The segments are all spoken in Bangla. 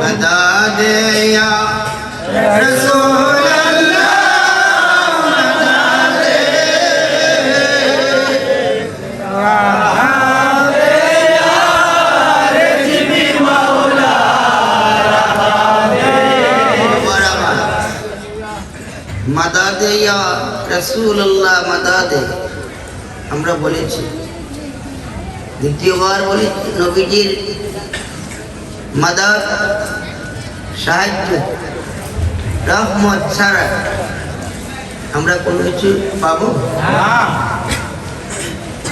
مداد يا رسول الله মাদাদে ইয়া রসুল্লাহ মাদাদে আমরা বলেছি দ্বিতীয়বার বলি নবীজির মাদাদ সাহায্য। রহমত ছাড়া আমরা কোনো কিছু পাবো?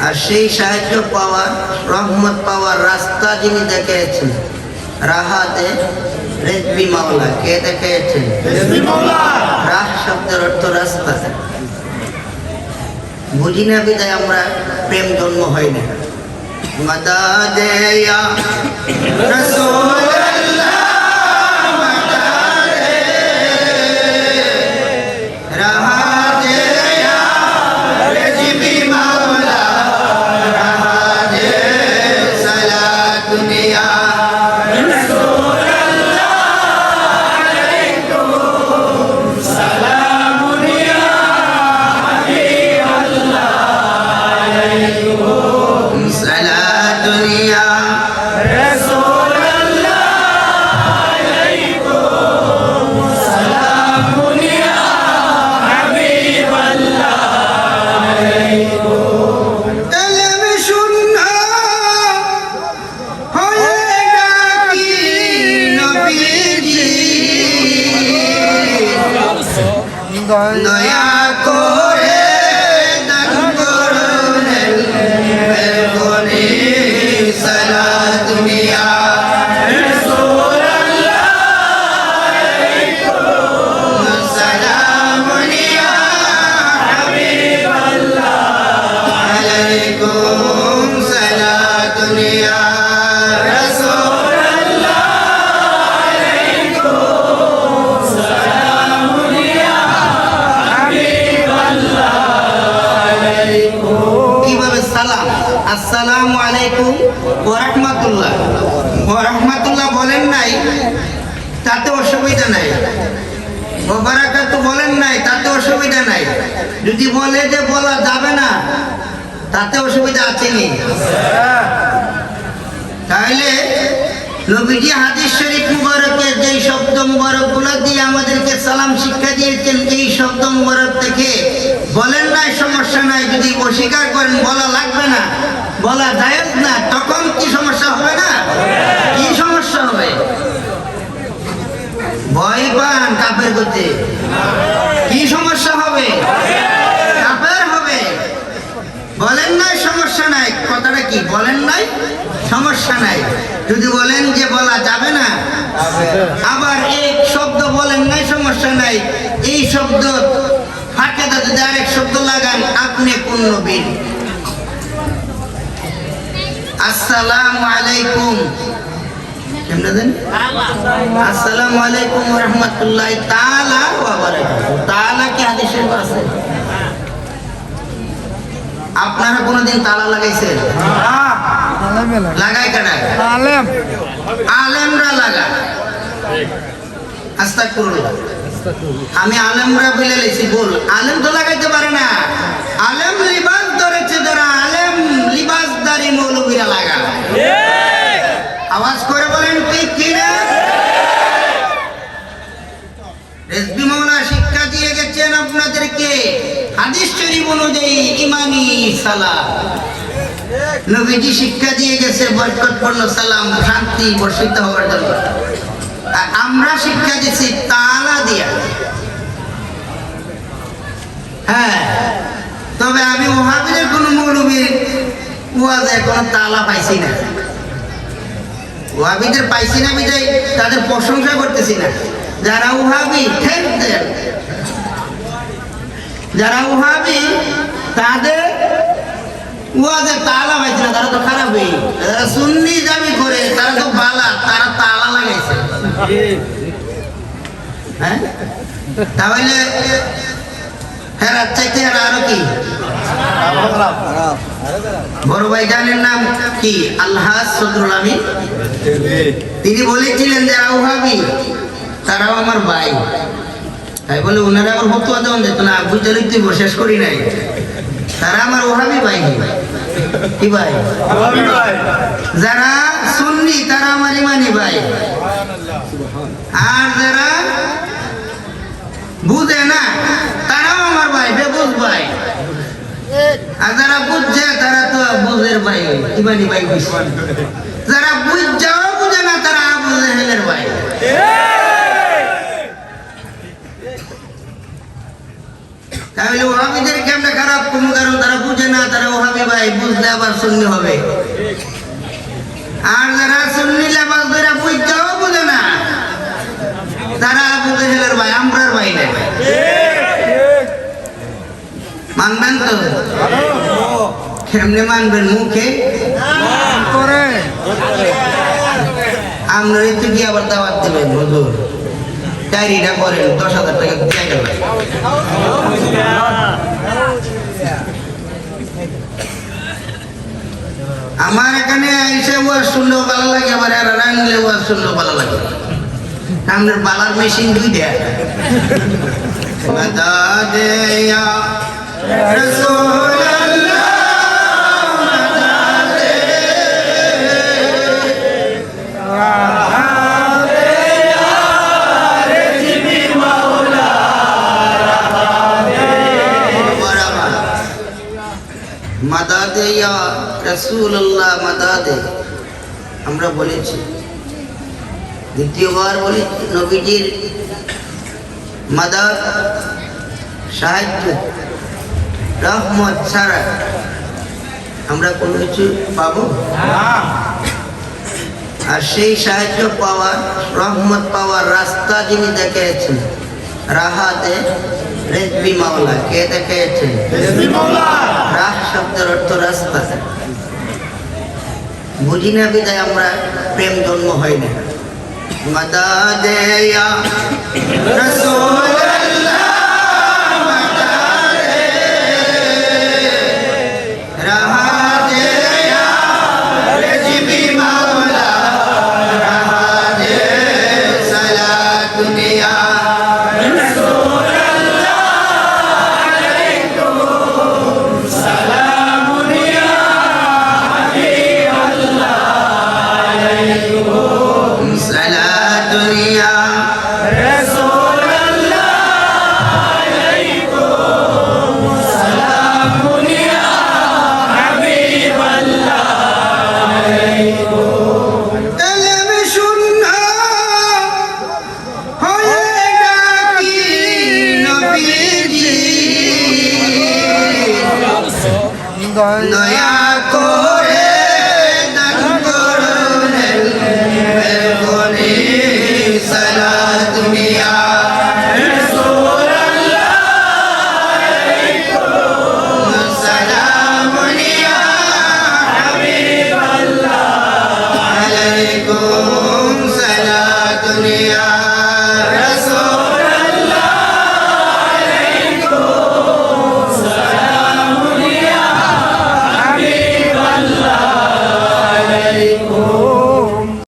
আর সেই সাহায্য পাওয়ার রহমত পাওয়ার রাস্তা যিনি দেখিয়েছেন রাহাতে রেজবি মাওলা। কে দেখিয়েছেন? রাহ শব্দের অর্থ রাস্তা। বুঝি না বিদায় আমরা প্রেম জন্ম হয় না। মাদাদে ইয়া রাসূলুল্লাহ রাহমাতুল্লাহ রাহমাতুল্লাহ বলেন নাই, তাতে অসুবিধা নাই। বলেন নাই, তাতে অসুবিধা নাই। যদি বলে যে বলা যাবে না, তাতে অসুবিধা আছে তাহলে নবীজি হাদিস শরীফ মুবারকের যেই শব্দ মুবারকগুলো দিয়ে আমাদেরকে সালাম শিক্ষা দিয়েছেন, এই শব্দ মুবারক থেকে বলেন নাই, সমস্যা নাই। যদি অস্বীকার করেন, বলা লাগবে না। বলা জায়েজ না, তখন কি সমস্যা হবে না? কি সমস্যা হবে? ভয় পান কাপের করতে কি সমস্যা হবে? কাপের হবে। বলেন নাই সমস্যা নাই, কথাটা কি? বলেন নাই সমস্যা নাই। যদি বলেন যে বলা যাবে না, আবার এক শব্দ বলেন নাই সমস্যা নাই, এই শব্দ ফাঁকে যদি আরেক শব্দ লাগান, আপনি নবীর আসসালামু আলাইকুম। কেমনে দেন? আসসালামু আলাইকুম ওয়া তাআলা ওয়া বারাকাতুহু। তাআলা কি হাদিসের আছে? আপনারা কোনোদিন তালা লাগাইছেন? লাগাই আলেম। আলেমরা লাগা। আস্তাগফিরুল্লাহ। আমি আলেমরা বলে লেছি বল। আলেম তো লাগাইতে পারে না। আলেম লিবাসদারি মৌলবীরা লাগা আওয়াজ করে বলেন ঠিক কিনা রেজবি মৌলা শিক্ষা দিয়ে গেছেন আপনাদেরকে। হাদিস শরীফ অনুযায়ী ইমানি সালাম। নবীজি শিক্ষা দিয়ে গেছে বরকতপূর্ণ সালাম শান্তি বর্ষিত হওয়ার জন্য। আমরা শিক্ষা দিচ্ছি তালা দিয়া। হ্যাঁ তবে আমি ওহাবিদের কোন মৌলবীর ওয়াজে কোনো তালা তাদের প্রশংসা করতেছি যারা উহাবি তাদের ওয়াজে তালা পাইছে না, তারা তো খারাপ যারা সুন্নি দাবি করে, তারা তো বালা, তারা তালা লাগাইছে। হ্যাঁ? তাহলে চাইতে হেরা আরও কি? বড় ভাই জানেন নাম কি? আল্লাহ সদরুল আমিন। তিনি বলেছিলেন যে আউহাবি তারাও আমার ভাই। তাই বলে ওনারা আবার ফতুয়া দেওয়ান যেত না বুঝতে তুই শেষ করি নাই। তারা আমার ওহাবি ভাই কি ভাই। যারা সুন্নি তারা আমার ইমানি ভাই। আর যারা বুঝে না? তারাও আমার ভাই, বেবুজ ভাই। আর যারা বুঝছে, তারা তো বুঝের ভাই, ইমানি ভাই যারা বুঝছেও বুঝে না, তারা বুঝে হেলের ভাই। তাহলে ওহাবিদের কেমন খারাপ? কোনো কারণ তারা বুঝে না, তারা ওহাবি ভাই, বুঝলে আবার শূন্য হবে। আর যারা সুন্নি লেবাস ধরে বুঝতেও বুঝে না তারা বুঝে হেলের ভাই আমরার ভাই না মানবেন তো কেমনে মানবেন মুখে? আমরা একটু কি আবার দাওয়াত দেবেন হুজুর। ডায়েরিটা করেন দশ হাজার টাকা দিয়ে গেল। আমার এখানে এসে ওয়াজ শুনলেও ভালো লাগে আবার আর রানলে ওয়াজ শুনলেও ভালো লাগে। আপনার বালার মেশিন দুই দেয়া। দে ইয়া রাসূলুল্লাহ মাদাদে। আমরা বলেছি। দ্বিতীয়বার বলি নবীজির মাদাদ সাহায্য রহমত ছাড়া আমরা কোনো কিছু পাবো? আর সেই সাহায্য পাওয়ার রহমত পাওয়ার রাস্তা যিনি দেখিয়েছেন রাহাতে রেজবি মাওলা। কে দেখিয়েছেন? শব্দের অর্থ রাস্তা। বুঝি না বিদায় আমরা প্রেম জন্ম হয় না মাতা ইয়া